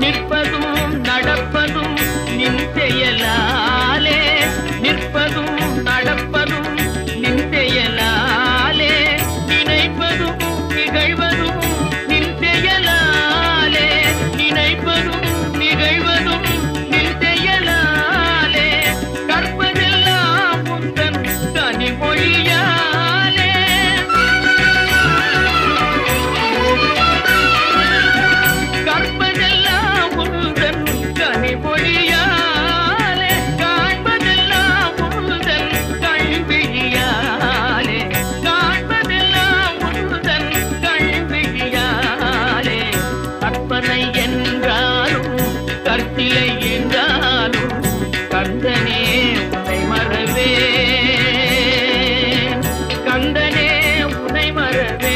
நிற்பதும் நடப்பதும் நின் செயலாலே. நிற்பதும் நடப்பதும் நின் செயலாலே. நினைப்பதும் நிகழ்வதும் நின் செயலாலே. நினைப்பதும் நிகழ்வதும் நின் செயலாலே. கற்பதெல்லாம் முந்தன் தனி கனிமொழியாலே இல்லை என்றாலும் கர்த்தனே உன்னை மறவே கந்தனே உன்னை மறவே